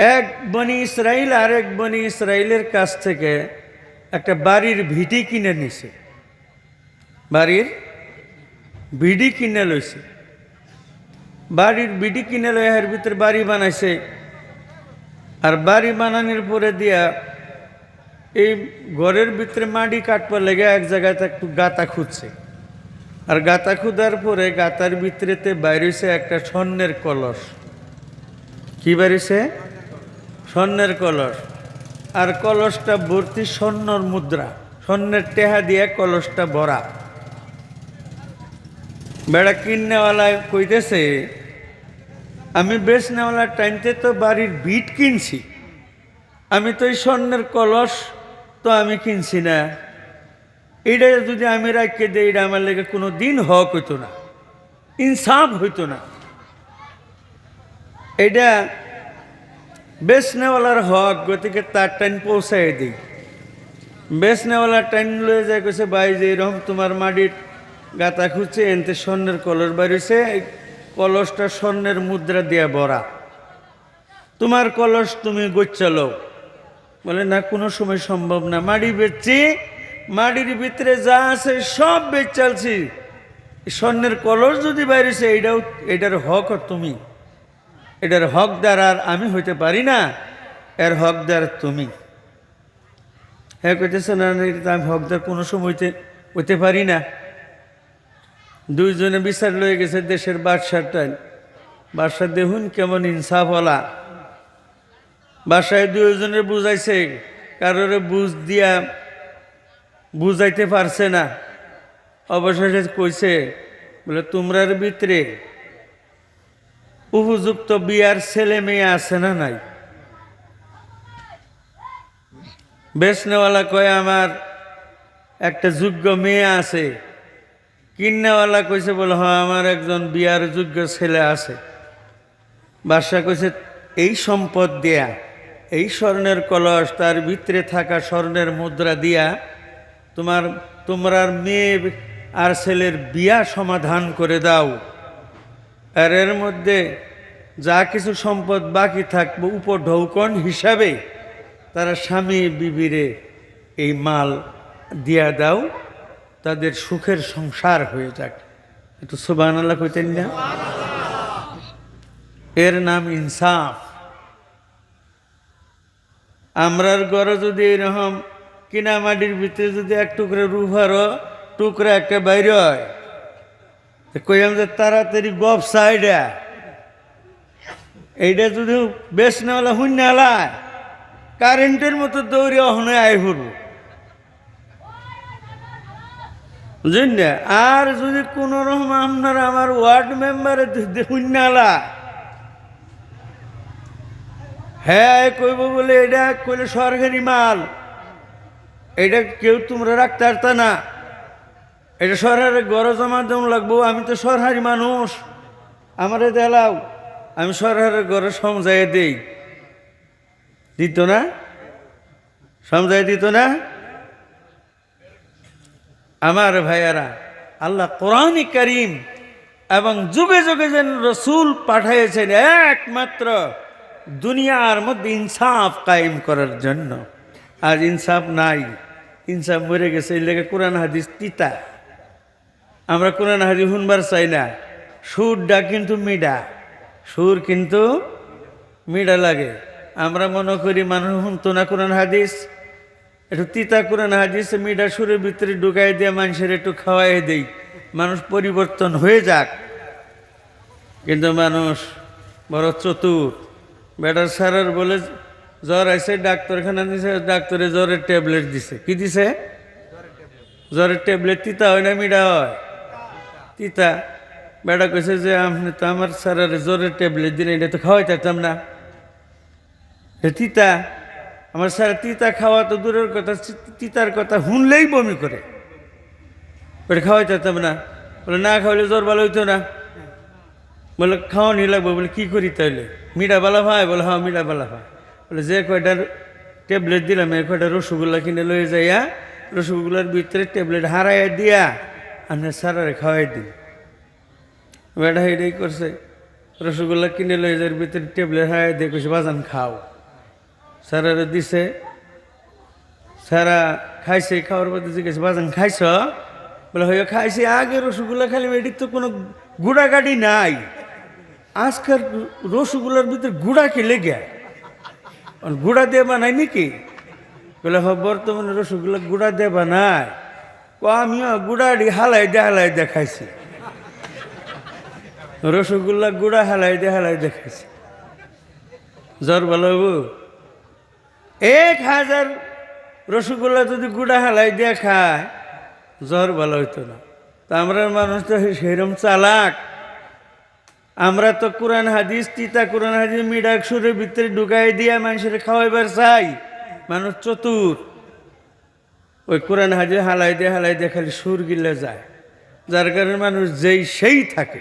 এক বনি ইসরায়েল আর এক বনি ইসরায়েলের কাছ থেকে একটা বাড়ির ভিটি কিনে নিছে। বাড়ির ভিডি কিনে লইছে। বাড়ির বিডি কিনে লই এর ভিতরে বাড়ি বানাইছে। আর বাড়ি বানানোর পরে দিয়া এই ঘরের ভিতরে মাটি কাটবার লেগে এক জায়গায় একটু গাতা খুঁজছে। আর গাতা খুদার পরে গাতার ভিতরেতে বাইরেছে একটা স্বর্ণের কলস। কি বেরিয়েছে স্বর্ণের কলস। আর কলসটা ভর্তি স্বর্ণর মুদ্রা। স্বর্ণের টেহা দিয়ে কলসটা ভরা। বেড়া কিনেওয়ালায় কইতেছে, আমি বেশ নেওয়ালার টাইমতে তো বাড়ির বিট কিনছি। আমি তো এই স্বর্ণের কলস তো আমি কিনছি না। এটা যদি আমি রাখকে দিই এটা আমার লেগে কোনো দিন হক হইতো না। ইনসাফ হইতো না। এটা বেচনেওয়ালার হক, গতিকে তার টাইম পৌঁছাই দিই। বেচনেওয়ালার টাইম লয়ে যায়, কইছে, ভাই, যে এরকম তোমার মাটির গাতা খুঁজছে, এনতে স্বর্ণের কলস বাড়িছে এই কলসটা স্বর্ণের মুদ্রা দিয়ে ভরা। তোমার কলস তুমি গোচ্ছালো বলে, না, কোনো সময় সম্ভব না। মাড়ি বেচছি মাটির ভিতরে যা আছে সব বেচ চালছি। স্বর্ণের কলস যদি বাইরেছে, এইটাও, এটার হক তুমি। এটার হকদার আর আমি হইতে পারি না, এর হকদার তুমি। হ্যাঁ কইতেছে না এটা আমি হকদার কোনো সময় হইতে পারি না। দুইজনে বিচার লয়ে গেছে দেশের বাদশাটাই বাদশা দেখুন কেমন ইনসাফওয়ালা। বাসায় দুইজনে বুঝাইছে, কারোরে বুঝ দিয়া বুঝাইতে পারছে না। অবশেষে কইছে, বলে, তোমরার ভিতরে উপযুক্ত বিয়ার ছেলে মেয়ে আছে না নাই? বেচনেওয়ালা কয়, আমার একটা যোগ্য মেয়ে আছে। কিন্নেওয়ালা কইছে, বলে হ্যাঁ আমার একজন বিয়ার যোগ্য ছেলে আছে। বাদশা কইছে, এই সম্পদ দেয়া, এই স্বর্ণের কলস, তার ভিতরে থাকা স্বর্ণের মুদ্রা দিয়া তোমার, তোমরার মেয়ে আর ছেলের বিয়া সমাধান করে দাও। আর এর মধ্যে যা কিছু সম্পদ বাকি থাকবে উপঢৌকন হিসাবে তারা স্বামী বিবিরে এই মাল দিয়া দাও, তাদের সুখের সংসার হয়ে যাক। একটু সুবান আল্লাহ কইতেন না? এর নাম ইনসাফ। আমরার ঘরে যদি এরকম কিনা মাটির ভিতরে যদি এক টুকরা রুফারও টুকরা একটা বাইরে হয় কইলাম যে তাড়াতাড়ি গপ সাইডা। এইটা যদি বেশ নেওয়ালা শূন্য আলায় কারেন্টের মতো দৌড়ে অহনে আই ফুরব। বুঝলেন না? আর যদি কোনো রকম আপনার আমার ওয়ার্ড মেম্বারে শূন্য আলা হ্যাঁ কইব বলে এটা কইলে সরকারি মাল। এটা কেউ তোমরা রাখতে না। এটা সরকারের গড় জমা দেওয়া লাগবো, আমি তো সরহারি মানুষ। আমারে দেলাও, আমি সরহারের ঘরে সমঝাই দেই। দিত না? সমঝাই দিত না? আমার ভাইয়ারা, আল্লাহ কোরআন করিম এবং যুগে যুগে যেন রসুল পাঠিয়েছেন একমাত্র দুনিয়ার মধ্যে ইনসাফ কায়েম করার জন্য। আর ইনসাফ নাই, ইনসাফ মরে গেছে, এই লেগে কোরআন হাদিস তিতা। আমরা কোরআন হাদিস শুনবার চাই না। সুরটা কিন্তু মিডা। সুর কিন্তু মিডা লাগে। আমরা মনে করি মানুষ শুনতো না কোরআন হাদিস। একটু তিতা কোরআন হাদিস মিডা সুরের ভিতরে ঢুকাই দিয়ে মানুষের একটু খাওয়াই দেই। মানুষ পরিবর্তন হয়ে যাক। কিন্তু মানুষ বড় চতুর। বেটার স্যারের বলে, জ্বর আছে ডাক্তারখানা দিছে, ডাক্তারে জ্বরের ট্যাবলেট দিছে। কি দিছে? জ্বরের ট্যাবলেট তিতা হয় না, মিডা হয়। তিতা বেটা কইছে যে আপনি তো আমার স্যারের জ্বরের ট্যাবলেট দিলেন এটা তো খাওয়াই চাইতাম না। এ তিতা, আমার স্যার তিতা খাওয়া তো দূরের কথা তিতার কথা শুনলেই বমি করে। ওটা খাওয়াই চাইতাম না। বলে, না খাওয়ালে জ্বর ভালো হইতো না। বলে, খাওয়ানি লাগবে। বলে, কী করি তাইলে? মিঠা বালা ভাই? বলে হ্যাঁ মিঠা বালা ভাই। বলে, যে কয়টার ট্যাবলেট দিলাম এই কয়টা রসগোল্লা কিনে লয়ে যাইয়া রসগোল্লার ভিতরে ট্যাবলেট হারাইয়া দিয়া আপনার স্যারারে খাওয়াই দিন বেটা এটাই করছে, রসগোল্লা কিনে লয়ে যাওয়ার ভিতরে ট্যাবলেট হারাই দিয়ে কইছে, বাজান খাও। স্যারেরা দিছে স্যারা খাইছে, খাওয়ার পর জিজ্ঞেস বাজান খাইছ? বলে হয়ে খাইছে, আগে রসগোল্লা খালি এটির তো কোনো গুড়া গাড়ি নাই। আজকাল রসগোল্লার ভিতরে গুড়া লেগে? আর গুড়া দিয়ে বানাই নাকি? বলে, হ, বর্তমানে রসগোল্লা গুড়া দিয়ে বানায় ও আমিও গুড়াড়ি হালাই দিয়ে হালাই দিয়ে খাইছি রসগোল্লা গুড়া হালাই দিয়ে হালাই দিয়ে খাইছি জ্বর ভালো এক হাজার রসগোল্লা যদি গুড়া হালাই দিয়ে খায়, জ্বর ভালো হইতো না। তা আমরা মানুষ তো সেরম চালাক। আমরা তো কোরআন হাদিস, তিতা কোরআন হাদিস, মিডাক সুরের ভিতরে ঢুকাই দিয়া মানুষের খাওয়াইবার চাই। মানুষ চতুর। ওই কোরআন হাজি হালাই দিয়ে হালাই দিয়ে খালি সুর গিলে যায়। যার কারণে মানুষ যেই সেই থাকে।